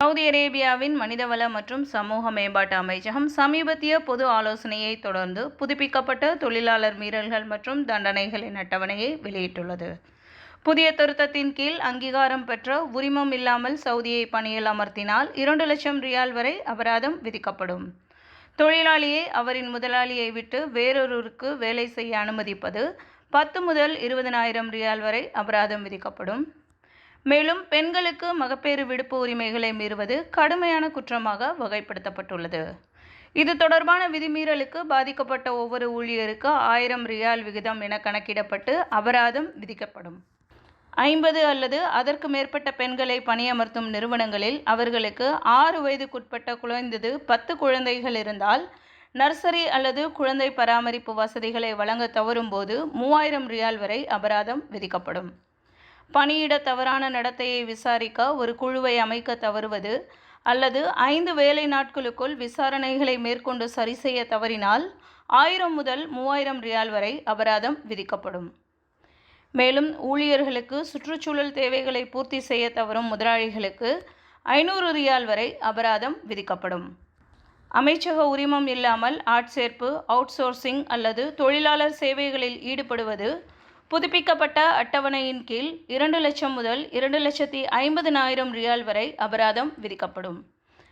Saudi அரேபியாவின் மனிதவள மற்றும் சமூக மேம்பாட்டு அமைச்சகம் சமீபத்திய பொது ஆலோசனையை தொடர்ந்து புதுப்பிக்கப்பட்ட தொழிலாளர் மீறல்கள் மற்றும் தண்டனைகளின் அட்டவணையை வெளியிட்டுள்ளது. புதிய திருத்தத்தின் கீழ் அங்கீகாரம் பெற்ற உரிமம் இல்லாமல் சவுதியை பணியில் அமர்த்தினால் இரண்டு லட்சம் ரியால் வரை அபராதம் விதிக்கப்படும். தொழிலாளியை அவரின் முதலாளியை விட்டு வேறொருவருக்கு வேலை செய்ய அனுமதிப்பது பத்து முதல் இருபதனாயிரம் ரியால் வரை அபராதம் விதிக்கப்படும். மேலும் பெண்களுக்கு மகப்பேறு விடுப்பு உரிமைகளை மீறுவது கடுமையான குற்றமாக வகைப்படுத்தப்பட்டுள்ளது. இது தொடர்பான விதிமீறலுக்கு பாதிக்கப்பட்ட ஒவ்வொரு ஊழியருக்கு ஆயிரம் ரியால் விகிதம் என கணக்கிடப்பட்டு அபராதம் விதிக்கப்படும். ஐம்பது அல்லது அதற்கு மேற்பட்ட பெண்களை பணியமர்த்தும் நிறுவனங்களில் அவர்களுக்கு ஆறு வயதுக்குட்பட்ட குழந்தது பத்து குழந்தைகள் இருந்தால் நர்சரி அல்லது குழந்தை பராமரிப்பு வசதிகளை வழங்க தவறும் போது மூவாயிரம் ரியால் வரை அபராதம் விதிக்கப்படும். பணியிட தவறான நடத்தையை விசாரிக்க ஒரு குழுவை அமைக்க தவறுவது அல்லது ஐந்து வேலை நாட்களுக்குள் விசாரணைகளை மேற்கொண்டு சரி செய்ய தவறினால் ஆயிரம் முதல் மூவாயிரம் ரியால் வரை அபராதம் விதிக்கப்படும். மேலும் ஊழியர்களுக்கு சுற்றுச்சூழல் தேவைகளை பூர்த்தி செய்ய தவறும் முதலாளிகளுக்கு ஐநூறு ரியால் வரை அபராதம் விதிக்கப்படும். அமைச்சக உரிமம் இல்லாமல் ஆட்சேர்ப்பு அவுட்சோர்சிங் அல்லது தொழிலாளர் சேவைகளில் ஈடுபடுவது புதுப்பிக்கப்பட்ட அட்டவணையின் கீழ் இரண்டு லட்சம் முதல் இரண்டு லட்சத்தி ஐம்பதினாயிரம் ரியால் வரை அபராதம் விதிக்கப்படும்.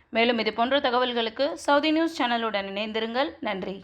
மேலும் இது போன்ற தகவல்களுக்கு சவுதி நியூஸ் சேனலுடன் இணைந்திருங்கள். நன்றி.